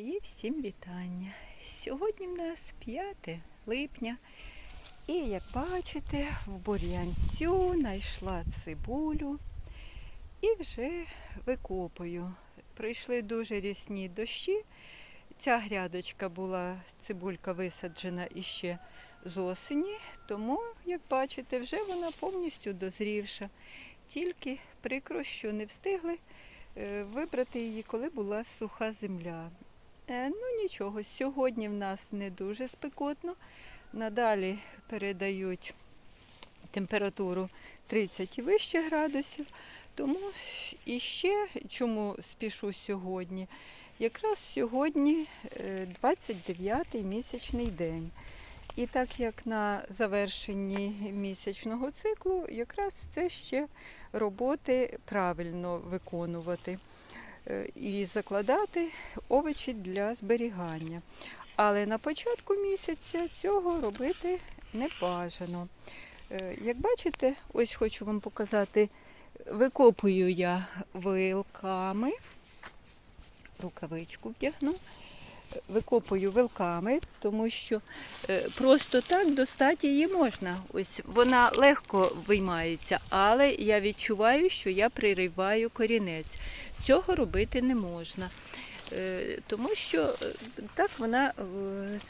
І всім вітання. Сьогодні в нас 5 липня. І як бачите, в бур'янцю знайшла цибулю і вже викопую. Прийшли дуже рясні дощі. Ця грядочка була, цибулька висаджена іще з осені, тому, як бачите, вже вона повністю дозрівша. Тільки прикро, що не встигли е, вибрати її, коли була суха земля. Е, Ну нічого, сьогодні в нас не дуже спекотно. Надалі передають температуру 30 і вище градусів. Тому іще чому спішу сьогодні? Якраз сьогодні 29-й місячний день. І так як на завершенні місячного циклу, якраз це ще роботи правильно виконувати е, і закладати овочі для зберігання. Але на початку місяця цього робити не бажано. Е, Як бачите, ось хочу вам показати, викопую я вилками, рукавичку вдягну, викопую вилками, тому що е, просто так достати її можна. Ось вона легко виймається, але я відчуваю, що я пририваю корінець. Цього робити не можна. Е, Тому що е, так вона е,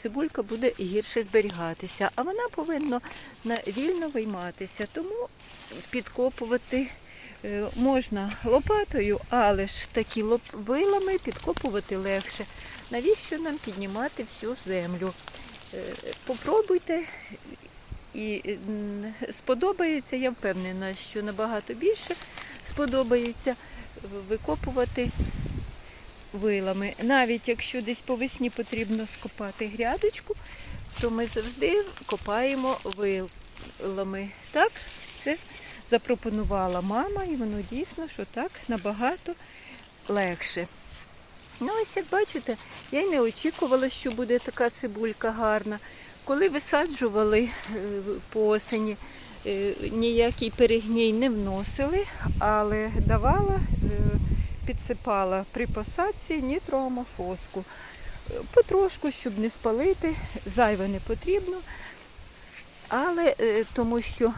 цибулька буде гірше зберігатися, а вона повинна на- вільно вийматися. Тому підкопувати можна лопатою, але ж такі вилами підкопувати легше. Навіщо нам піднімати всю землю? Попробуйте і сподобається, я впевнена, що набагато більше сподобається викопувати вилами. Навіть якщо десь по весні потрібно скопати грядочку, то ми завжди копаємо вилами. Так, це запропонувала мама, і воно дійсно, що так набагато легше. Ну, ось як бачите, я й не очікувала, що буде така цибулька гарна. Коли висаджували е, по осені, ніякий перегній не вносили, але давала, е, підсипала при посадці нітроамофоску. Е, Потрошку, щоб не спалити, зайве не потрібно. Але е, тому що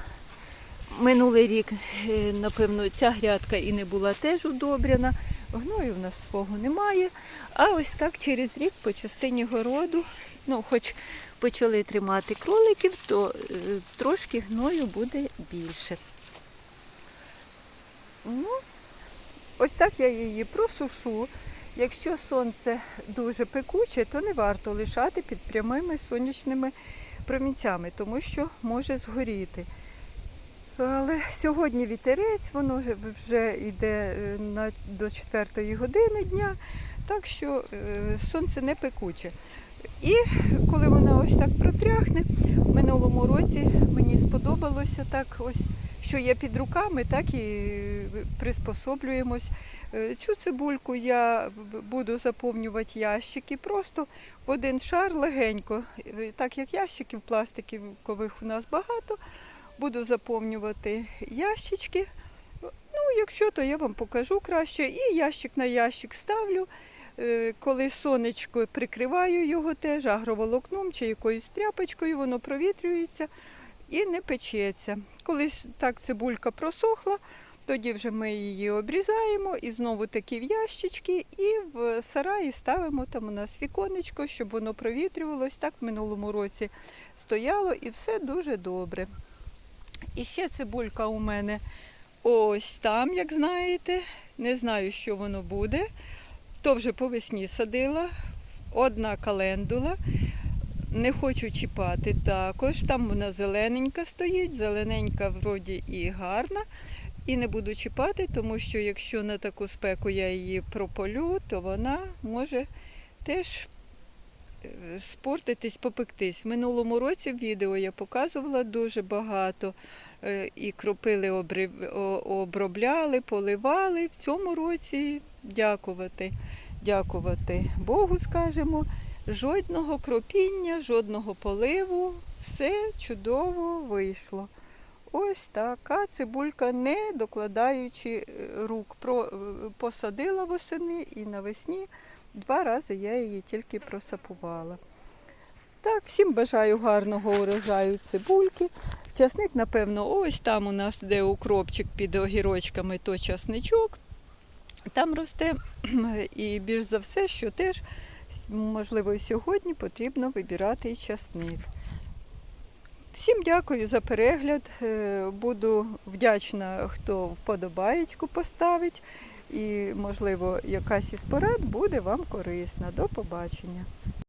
минулий рік, е, напевно, ця грядка і не була теж удобрена, гною в нас свого немає. А ось так через рік по частині городу, ну, хоч почали тримати кроликів, то е, трошки гною буде більше. Ну, ось так я її просушу. Якщо сонце дуже пекуче, то не варто лишати під прямими сонячними промінцями, тому що може згоріти. Але сьогодні вітерець, воно вже- йде е, на, до 4 години дня, так що е, сонце не пекуче. І коли вона ось так протряхне, в минулому році мені сподобалося так, ось що є під руками, так і приспособлюємось. Е, Цю цибульку я буду заповнювати ящики, просто в один шар легенько, так як ящиків пластикових у нас багато, буду заповнювати ящички. Ну, якщо, то я вам покажу краще. І ящик на ящик ставлю. Е, Коли сонечко прикриваю його теж агроволокном чи якоюсь тряпочкою, воно провітрюється і не печеться. Коли так цибулька просохла, тоді вже ми її обрізаємо і знову такі в ящички, і в сараї ставимо там у нас віконечко, щоб воно провітрювалось. Так в минулому році стояло і все дуже добре. І ще цибулька у мене ось там, як знаєте. Не знаю, що воно буде. То вже по весні садила. Одна календула. Не хочу чіпати також. Там вона зелененька стоїть, зелененька вроді і гарна. І не буду чіпати, тому що якщо на таку спеку я її прополю, то вона може теж спортитись, попектись. В минулому році в відео я показувала дуже багато. е, І кропили обробляли, поливали. В цьому році дякувати, дякувати Богу, скажемо. Жодного кропіння, жодного поливу, все чудово вийшло. Ось така цибулька, не докладаючи е, рук. Е, посадила восени і навесні Два рази я її тільки просапувала. Так, всім бажаю гарного урожаю цибульки. Часник, напевно, ось там у нас, де укропчик під огірочками, то часничок. Там росте і більш за все, що теж, можливо, сьогодні потрібно вибирати часник. Всім дякую за перегляд. Е, Буду вдячна, хто вподобаєчку поставить. І, можливо, якась із порад буде вам корисна. До побачення.